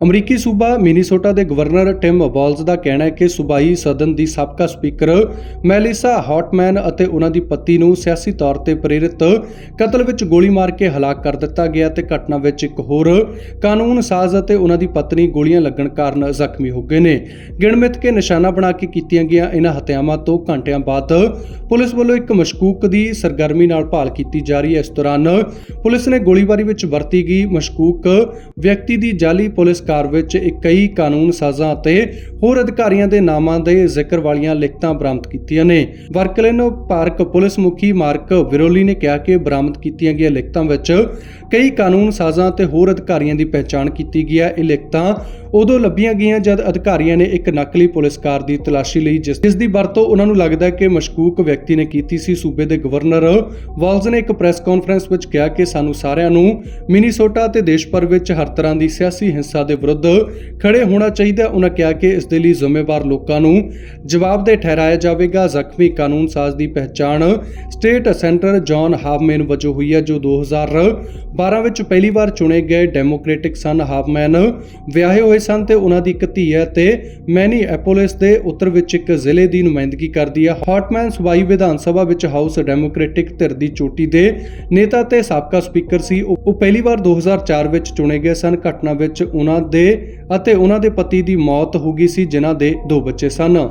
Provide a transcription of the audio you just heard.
ਅਮਰੀਕੀ ਸੂਬਾ ਮਿਨੀਸੋਟਾ ਦੇ ਗਵਰਨਰ ਟਿਮ ਵਾਲਜ਼ ਦਾ ਕਹਿਣਾ ਹੈ ਕਿ ਸੂਬਾਈ ਸਦਨ ਦੀ ਸਾਬਕਾ ਸਪੀਕਰ ਮੈਲਿਸਾ ਹੌਟਮੈਨ ਅਤੇ ਉਹਨਾਂ ਦੀ ਪਤੀ ਨੂੰ ਸਿਆਸੀ ਤੌਰ ਤੇ ਪ੍ਰੇਰਿਤ ਕਤਲ ਵਿੱਚ ਗੋਲੀ ਮਾਰ ਕੇ ਹਲਾਕ ਕਰ ਦਿੱਤਾ ਗਿਆ ਤੇ ਘਟਨਾ ਵਿੱਚ ਇੱਕ ਹੋਰ ਕਾਨੂੰਨ ਸਾਜ਼ ਅਤੇ ਉਹਨਾਂ ਦੀ ਪਤਨੀ ਗੋਲੀਆਂ ਲੱਗਣ ਕਾਰਨ ਜ਼ਖਮੀ ਹੋ ਗਏ ਨੇ। ਗਿਣਮਿਤ ਕੇ ਨਿਸ਼ਾਨਾ ਬਣਾ ਕੇ ਕੀਤੀਆਂ ਗਈਆਂ ਇਹਨਾਂ ਹਤਿਆਵਾਂ ਤੋਂ ਘੰਟਿਆਂ ਬਾਅਦ ਪੁਲਿਸ ਵੱਲੋਂ ਇੱਕ ਮਸ਼ਕੂਕ ਦੀ ਸਰਗਰਮੀ ਨਾਲ ਭਾਲ ਕੀਤੀ ਜਾ ਰਹੀ ਹੈ। ਇਸ ਦੌਰਾਨ ਪੁਲਿਸ ਨੇ ਗੋਲੀਬਾਰੀ ਵਿੱਚ ਵਰਤੀ ਗਈ ਮਸ਼ਕੂਕ ਵਿਅਕਤੀ ਦੀ ਜਾਲੀ ਪੁਲਿਸ ਕਾਰ ਵਿੱਚ ਇੱਕ ਕਈ ਕਾਨੂੰਨ ਸਾਜ਼ਾਂ ਅਤੇ ਹੋਰ ਅਧਿਕਾਰੀਆਂ ਦੇ ਨਾਮਾਂ ਦੇ ਜ਼ਿਕਰ ਵਾਲੀਆਂ ਲਿਖਤਾਂ ਬਰਾਮਦ ਕੀਤੀਆਂ ਨੇ। ਵਰਕਲਿਨ ਪਾਰਕ ਪੁਲਿਸ ਮੁਖੀ ਮਾਰਕ ਵਿਰੋਲੀ ਨੇ ਕਿਹਾ ਕਿ ਬਰਾਮਦ ਕੀਤੀਆਂ ਗਈਆਂ ਲਿਖਤਾਂ ਵਿੱਚ ਕਈ ਕਾਨੂੰਨ ਸਾਜ਼ਾਂ ਤੇ ਹੋਰ ਅਧਿਕਾਰੀਆਂ ਦੀ ਪਹਿਚਾਣ ਕੀਤੀ ਗਈ ਹੈ। ਇਹ ਲਿਖਤਾਂ ਉਦੋਂ ਲੱਭੀਆਂ ਗਈਆਂ ਜਦ ਅਧਿਕਾਰੀਆਂ ਨੇ ਇੱਕ ਨਕਲੀ ਪੁਲਿਸ ਕਾਰ ਦੀ ਤਲਾਸ਼ੀ ਲਈ ਜਿਸ ਦੀ ਵਰਤੋਂ ਉਹਨਾਂ ਨੂੰ ਲੱਗਦਾ ਹੈ ਕਿ ਮਸ਼ਕੂਕ ਵਿਅਕਤੀ ਨੇ ਕੀਤੀ ਸੀ। ਸੂਬੇ ਦੇ ਗਵਰਨਰ ਵਾਲਜ਼ ਨੇ ਇੱਕ ਪ੍ਰੈਸ ਕਾਨਫਰੰਸ ਵਿੱਚ ਕਿਹਾ ਕਿ ਸਾਨੂੰ ਸਾਰਿਆਂ ਨੂੰ ਮਿਨੀਸੋਟਾ ਤੇ ਦੇਸ਼ ਭਰ ਵਿੱਚ ਹਰ ਤਰ੍ਹਾਂ ਦੀ ਸਿਆਸੀ ਹਿੰਸਾ ਦੇ ਵਿਰੁੱਧ ਖੜੇ ਹੋਣਾ ਚਾਹੀਦਾ ਹੈ। ਉਹਨਾਂ ਕਿਹਾ ਕਿ ਇਸ ਦੇ ਲਈ ਜ਼ਿੰਮੇਵਾਰ ਲੋਕਾਂ ਨੂੰ ਜਵਾਬਦੇਹ ਠਹਿਰਾਇਆ ਜਾਵੇਗਾ। ਜ਼ਖਮੀ ਕਾਨੂੰਨ ਸਾਜ਼ ਦੀ ਪਹਿਚਾਣ ਸਟੇਟ ਸੈਂਟਰ ਜੌਨ ਹਾਫਮੈਨ ਵਜੋਂ ਹੋਈ ਹੈ, ਜੋ 2012 ਵਿੱਚ ਪਹਿਲੀ ਵਾਰ ਚੁਣੇ ਗਏ ਡੈਮੋਕ੍ਰੈਟਿਕ ਸਨ ਹਾਫਮੈਨ ਵਿਆਹੇ ਹੋਏ ਸਨ ਤੇ ਉਹਨਾਂ ਦੀ ਇੱਕ ਧੀ ਹੈ ਤੇ ਮੈਨੀ ਐਪੋਲਿਸ ਦੇ ਉੱਤਰ ਵਿੱਚ ਇੱਕ ਜ਼ਿਲ੍ਹੇ ਦੀ ਨੁਮਾਇੰਦਗੀ ਕਰਦੀ ਹੈ। ਹਾਟਮੈਨ ਸੂਬਾਈ ਵਿਧਾਨ ਸਭਾ ਵਿੱਚ ਹਾਊਸ ਡੈਮੋਕ੍ਰੈਟਿਕ ਧਿਰ ਦੀ ਚੋਟੀ ਦੇ ਨੇਤਾ ਤੇ ਸਾਬਕਾ ਸਪੀਕਰ ਸੀ। ਉਹ ਉਹ ਪਹਿਲੀ ਵਾਰ 2004 ਵਿੱਚ ਚੁਣੇ ਗਏ ਸਨ। ਘਟਨਾ ਵਿੱਚ ਉਹਨਾਂ ਦੇ ਅਤੇ ਉਹਨਾਂ ਦੇ ਪਤੀ ਦੀ ਮੌਤ ਹੋ ਗਈ ਸੀ, ਜਿਨ੍ਹਾਂ ਦੇ ਦੋ ਬੱਚੇ ਸਨ।